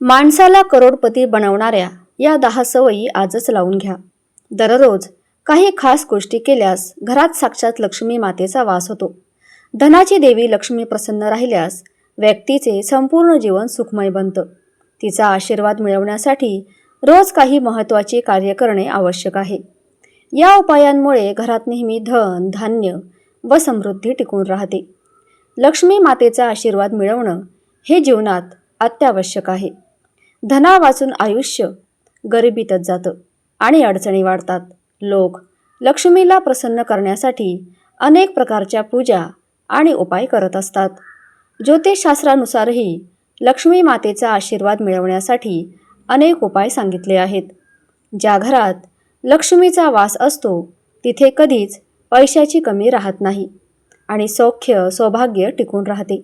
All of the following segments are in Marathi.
माणसाला करोडपती बनवणाऱ्या या दहा सवयी आजच लावून घ्या. दररोज काही खास गोष्टी केल्यास घरात साक्षात लक्ष्मी मातेचा वास होतो. धनाची देवी लक्ष्मी प्रसन्न राहिल्यास व्यक्तीचे संपूर्ण जीवन सुखमय बनतं. तिचा आशीर्वाद मिळवण्यासाठी रोज काही महत्त्वाचे कार्य करणे आवश्यक आहे. या उपायांमुळे घरात नेहमी धन धान्य व समृद्धी टिकून राहते. लक्ष्मी मातेचा आशीर्वाद मिळवणं हे जीवनात अत्यावश्यक आहे. धना वाचून आयुष्य गरिबीतच जातं आणि अडचणी वाढतात. लोक लक्ष्मीला प्रसन्न करण्यासाठी अनेक प्रकारच्या पूजा आणि उपाय करत असतात. ज्योतिषशास्त्रानुसारही लक्ष्मी मातेचा आशीर्वाद मिळवण्यासाठी अनेक उपाय सांगितले आहेत. ज्या घरात लक्ष्मीचा वास असतो तिथे कधीच पैशाची कमी राहत नाही आणि सौख्य सौभाग्य टिकून राहते.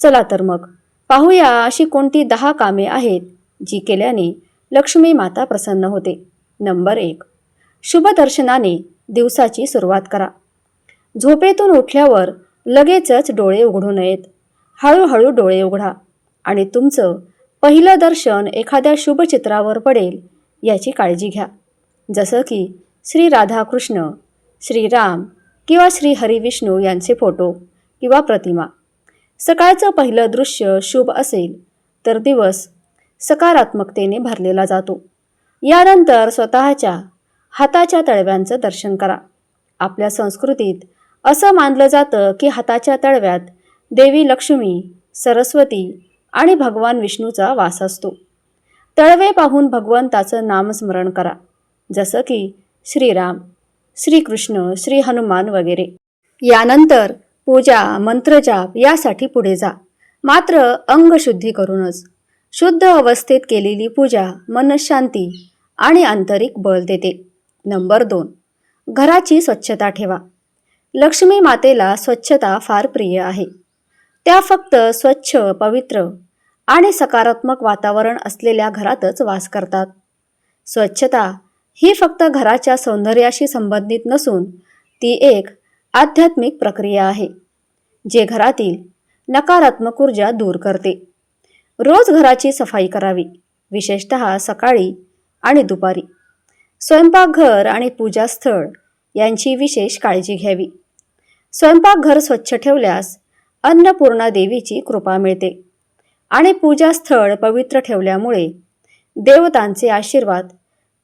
चला तर मग पाहूया अशी कोणती दहा कामे आहेत जी केल्याने लक्ष्मी माता प्रसन्न होते. नंबर एक. शुभदर्शनाने दिवसाची सुरुवात करा. झोपेतून उठल्यावर लगेचच डोळे उघडू नयेत. हळूहळू डोळे उघडा आणि तुमचं पहिलं दर्शन एखाद्या शुभचित्रावर पडेल याची काळजी घ्या. जसं की श्री राधाकृष्ण श्रीराम किंवा श्री हरिविष्णू यांचे फोटो किंवा प्रतिमा. सकाळचं पहिलं दृश्य शुभ असेल तर दिवस सकारात्मकतेने भरलेला जातो. यानंतर स्वतःच्या हाताच्या तळव्यांचं दर्शन करा. आपल्या संस्कृतीत असं मानलं जातं की हाताच्या तळव्यात देवी लक्ष्मी सरस्वती आणि भगवान विष्णूचा वास असतो. तळवे पाहून भगवंताचं नामस्मरण करा जसं की श्रीराम श्रीकृष्ण श्री हनुमान वगैरे. यानंतर पूजा मंत्रजाप यासाठी पुढे जा. मात्र अंगशुद्धी करूनच. शुद्ध अवस्थेत केलेली पूजा मनशांती आणि आंतरिक बल देते. नंबर दोन. घराची स्वच्छता ठेवा. लक्ष्मी मातेला स्वच्छता फार प्रिय आहे. त्या फक्त स्वच्छ पवित्र आणि सकारात्मक वातावरण असलेल्या घरातच वास करतात. स्वच्छता ही फक्त घराच्या सौंदर्याशी संबंधित नसून ती एक आध्यात्मिक प्रक्रिया आहे. जे घरातील नकारात्मक ऊर्जा दूर करते. रोज घराची सफाई करावी विशेषत सकाळी आणि दुपारी. स्वयंपाकघर आणि पूजास्थळ यांची विशेष काळजी घ्यावी. स्वयंपाकघर स्वच्छ ठेवल्यास अन्नपूर्णा देवीची कृपा मिळते आणि पूजास्थळ पवित्र ठेवल्यामुळे देवतांचे आशीर्वाद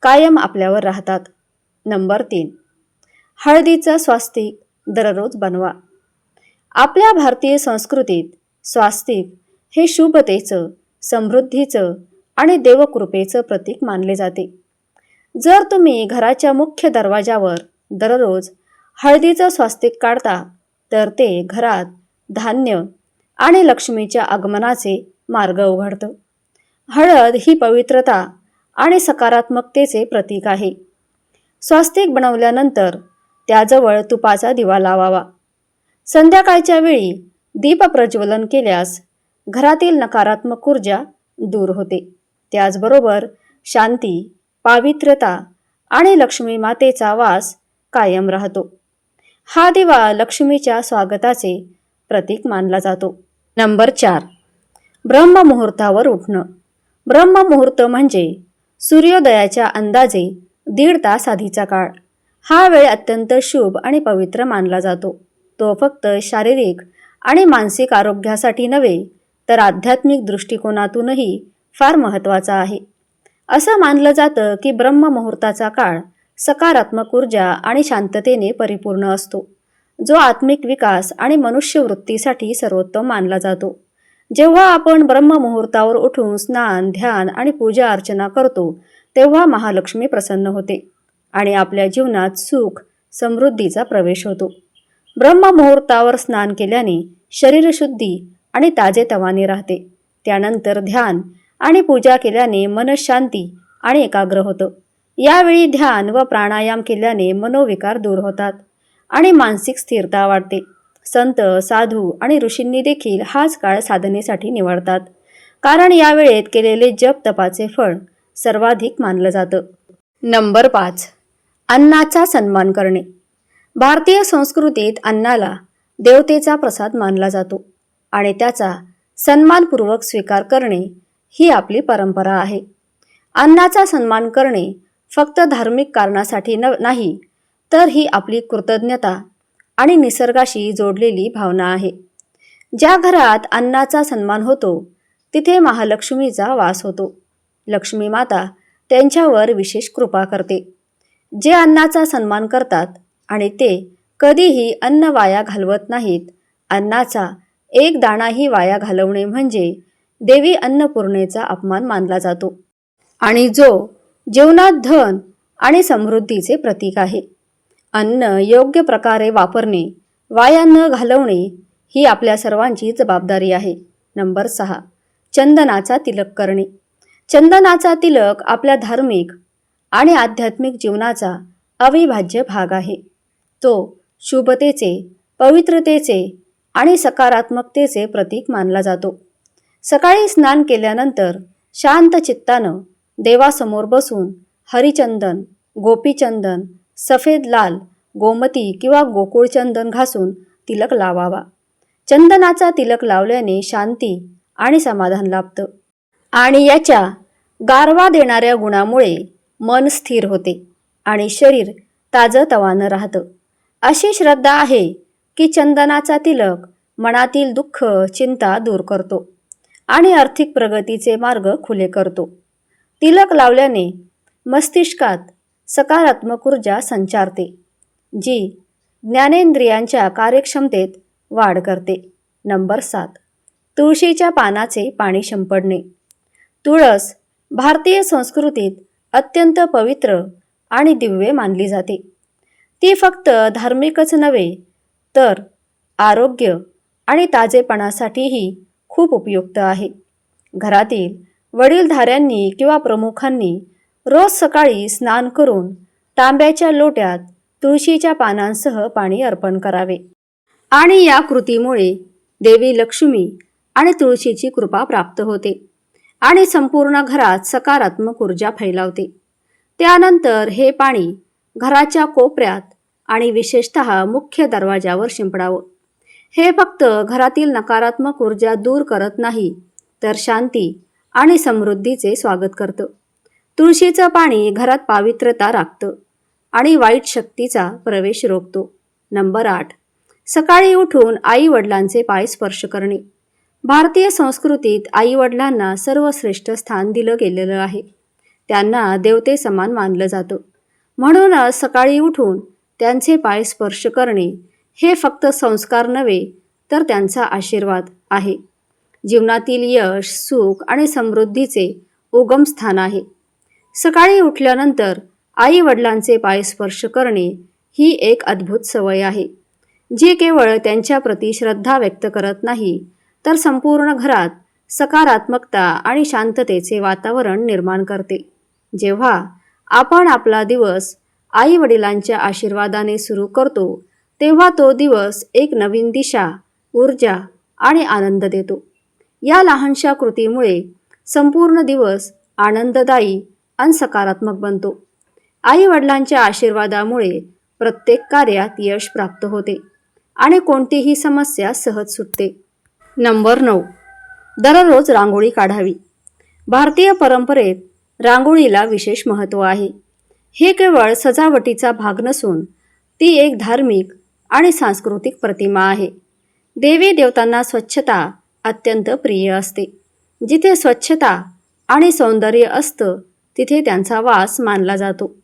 कायम आपल्यावर राहतात. नंबर तीन. हळदीचं स्वास्तिक दररोज बनवा. आपल्या भारतीय संस्कृतीत स्वास्तिक हे शुभतेचं समृद्धीचं आणि देवकृपेचं प्रतीक मानले जाते. जर तुम्ही घराच्या मुख्य दरवाजावर दररोज हळदीचं स्वास्तिक काढता तर ते घरात धान्य आणि लक्ष्मीच्या आगमनाचे मार्ग उघडतं. हळद ही पवित्रता आणि सकारात्मकतेचे प्रतीक आहे. स्वास्तिक बनवल्यानंतर त्याजवळ तुपाचा दिवा लावावा. संध्याकाळच्या वेळी दीप प्रज्वलन केल्यास घरातील नकारात्मक ऊर्जा दूर होते. त्याचबरोबर शांती पावित्र्यता आणि लक्ष्मी मातेचा वास कायम राहतो. हा दिवा लक्ष्मीच्या स्वागताचे प्रतीक मानला जातो. नंबर चार. ब्रह्ममुहूर्तावर उठणं. ब्रह्ममुहूर्त म्हणजे सूर्योदयाच्या अंदाजे दीड तास आधीचा काळ. हा वेळ अत्यंत शुभ आणि पवित्र मानला जातो. तो फक्त शारीरिक आणि मानसिक आरोग्यासाठी नव्हे तर आध्यात्मिक दृष्टिकोनातूनही फार महत्त्वाचा आहे. असं मानलं जातं की ब्रह्ममुहूर्ताचा काळ सकारात्मक ऊर्जा आणि शांततेने परिपूर्ण असतो जो आत्मिक विकास आणि मनुष्यवृत्तीसाठी सर्वोत्तम मानला जातो. जेव्हा आपण ब्रह्ममुहूर्तावर उठून स्नान ध्यान आणि पूजा अर्चना करतो तेव्हा महालक्ष्मी प्रसन्न होते आणि आपल्या जीवनात सुख समृद्धीचा प्रवेश होतो. ब्रह्ममुहूर्तावर स्नान केल्याने शरीरशुद्धी आणि ताजेतवाने राहते. त्यानंतर ध्यान आणि पूजा केल्याने मनशांती आणि एकाग्र होतं. यावेळी ध्यान व प्राणायाम केल्याने मनोविकार दूर होतात आणि मानसिक स्थिरता वाढते. संत साधू आणि ऋषींनी देखील हाच काळ साधनेसाठी निवडतात. कारण या वेळेत केलेले जप तपाचे फळ सर्वाधिक मानलं जातं. नंबर पाच. अन्नाचा सन्मान करणे. भारतीय संस्कृतीत अन्नाला देवतेचा प्रसाद मानला जातो आणि त्याचा सन्मानपूर्वक स्वीकार करणे ही आपली परंपरा आहे. अन्नाचा सन्मान करणे फक्त धार्मिक कारणासाठी न नाही तर ही आपली कृतज्ञता आणि निसर्गाशी जोडलेली भावना आहे. ज्या घरात अन्नाचा सन्मान होतो तिथे महालक्ष्मीचा वास होतो. लक्ष्मी माता त्यांच्यावर विशेष कृपा करते. जे अन्नाचा सन्मान करतात आणि ते कधीही अन्न वाया घालवत नाहीत. अन्नाचा एक दाणाही वाया घालवणे म्हणजे देवी अन्नपूर्णेचा अपमान मानला जातो. आणि जो जीवनात धन आणि समृद्धीचे प्रतीक आहे. अन्न योग्य प्रकारे वापरणे वाया न घालवणे ही आपल्या सर्वांची जबाबदारी आहे. नंबर सहा. चंदनाचा तिलक करणे. चंदनाचा तिलक आपल्या धार्मिक आणि आध्यात्मिक जीवनाचा अविभाज्य भाग आहे. तो शुभतेचे पवित्रतेचे आणि सकारात्मकतेचे प्रतीक मानला जातो. सकाळी स्नान केल्यानंतर शांत चित्तानं देवासमोर बसून हरिचंदन गोपीचंदन सफेद लाल गोमती किंवा गोकुळचंदन घासून तिलक लावावा. चंदनाचा तिलक लावल्याने शांती आणि समाधान लाभतं. आणि याच्या गारवा देणाऱ्या गुणामुळे मन स्थिर होते आणि शरीर ताजंतवानं राहतं. अशी श्रद्धा आहे की चंदनाचा तिलक मनातील दुःख चिंता दूर करतो आणि आर्थिक प्रगतीचे मार्ग खुले करतो. तिलक लावल्याने मस्तिष्कात सकारात्मक ऊर्जा संचारते जी ज्ञानेंद्रियांच्या कार्यक्षमतेत वाढ करते. नंबर सात. तुळशीच्या पानाचे पाणी शिंपडणे. तुळस भारतीय संस्कृतीत अत्यंत पवित्र आणि दिव्य मानली जाते. ती फक्त धार्मिकच नव्हे तर आरोग्य आणि ताजेपणासाठीही खूप उपयुक्त आहे. घरातील वडीलधाऱ्यांनी किंवा प्रमुखांनी रोज सकाळी स्नान करून तांब्याच्या लोट्यात तुळशीच्या पानांसह पाणी अर्पण करावे. आणि या कृतीमुळे देवी लक्ष्मी आणि तुळशीची कृपा प्राप्त होते आणि संपूर्ण घरात सकारात्मक ऊर्जा फैलावते. त्यानंतर हे पाणी घराच्या कोपऱ्यात आणि विशेषत मुख्य दरवाजावर शिंपडावं. हे फक्त घरातील नकारात्मक ऊर्जा दूर करत नाही तर शांती आणि समृद्धीचे स्वागत करतं. तुळशीचं पाणी घरात पावित्रता राखतं आणि वाईट शक्तीचा प्रवेश रोखतो. नंबर आठ. सकाळी उठून आई वडिलांचे पाय स्पर्श करणे. भारतीय संस्कृतीत आई वडिलांना सर्वश्रेष्ठ स्थान दिलं गेलेलं आहे. त्यांना देवते समान मानलं जातं. म्हणूनच सकाळी उठून त्यांचे पाय स्पर्श करणे हे फक्त संस्कार नव्हे तर त्यांचा आशीर्वाद आहे. जीवनातील यश सुख आणि समृद्धीचे उगमस्थान आहे. सकाळी उठल्यानंतर आई वडिलांचे पाय स्पर्श करणे ही एक अद्भुत सवय आहे. जी केवळ त्यांच्याप्रती श्रद्धा व्यक्त करत नाही तर संपूर्ण घरात सकारात्मकता आणि शांततेचे वातावरण निर्माण करते. जेव्हा आपण आपला दिवस आई वडिलांच्या आशीर्वादाने सुरू करतो तेव्हा तो दिवस एक नवीन दिशा ऊर्जा आणि आनंद देतो. या लहानशा कृतीमुळे संपूर्ण दिवस आनंददायी आणि सकारात्मक बनतो. आई वडिलांच्या आशीर्वादामुळे प्रत्येक कार्यात यश प्राप्त होते आणि कोणतीही समस्या सहज सुटते. नंबर नऊ. दररोज रांगोळी काढावी. भारतीय परंपरेत रांगोळीला विशेष महत्त्व आहे. हे केवळ सजावटीचा भाग नसून ती एक धार्मिक आणि सांस्कृतिक प्रतिमा आहे. देवी देवतांना स्वच्छता अत्यंत प्रिय असते. जिथे स्वच्छता आणि सौंदर्य असतं तिथे त्यांचा वास मानला जातो.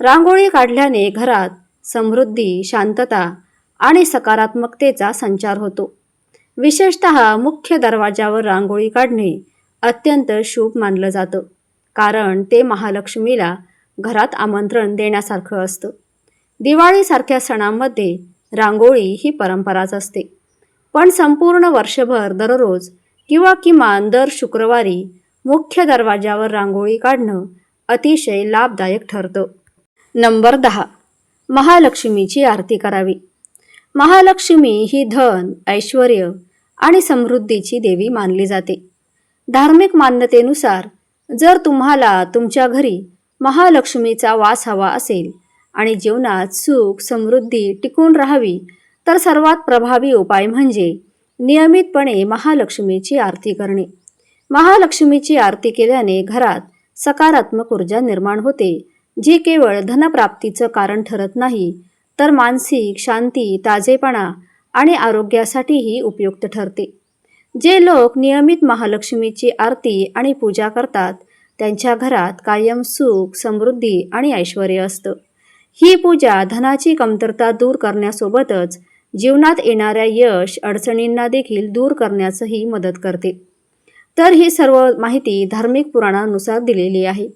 रांगोळी काढल्याने घरात समृद्धी शांतता आणि सकारात्मकतेचा संचार होतो. विशेषत मुख्य दरवाजावर रांगोळी काढणे अत्यंत शुभ मानलं जातं. कारण ते महालक्ष्मीला घरात आमंत्रण देण्यासारखं असतं. दिवाळीसारख्या सणांमध्ये रांगोळी ही परंपराच असते. पण संपूर्ण वर्षभर दररोज किंवा किमान दर शुक्रवारी मुख्य दरवाजावर रांगोळी काढणं अतिशय लाभदायक ठरतं. नंबर दहा. महालक्ष्मीची आरती करावी. महालक्ष्मी ही धन ऐश्वर आणि समृद्धीची देवी मानली जाते. धार्मिक मान्यतेनुसार जर तुम्हाला तुमच्या घरी महालक्ष्मीचा वास हवा असेल आणि जीवनात सुख समृद्धी टिकून राहावी तर सर्वात प्रभावी उपाय म्हणजे नियमितपणे महालक्ष्मीची आरती करणे. महालक्ष्मीची आरती केल्याने घरात सकारात्मक ऊर्जा निर्माण होते जी केवळ धनप्राप्तीचं कारण ठरत नाही तर मानसिक शांती ताजेपणा आणि आरोग्यासाठीही उपयुक्त ठरते. जे लोक नियमित महालक्ष्मीची आरती आणि पूजा करतात त्यांच्या घरात कायम सुख समृद्धी आणि ऐश्वर असतं. ही पूजा धनाची कमतरता दूर करण्यासोबतच जीवनात येणाऱ्या यश अडचणींना देखील दूर करण्यासही मदत करते. तर ही सर्व माहिती धार्मिक पुराणानुसार दिलेली आहे.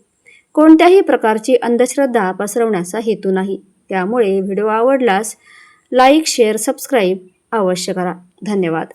कोणत्याही प्रकारची अंधश्रद्धा पसरवण्याचा हेतू नाही. त्यामुळे व्हिडिओ आवडल्यास लाईक शेअर सबस्क्राईब अवश्य करा. धन्यवाद.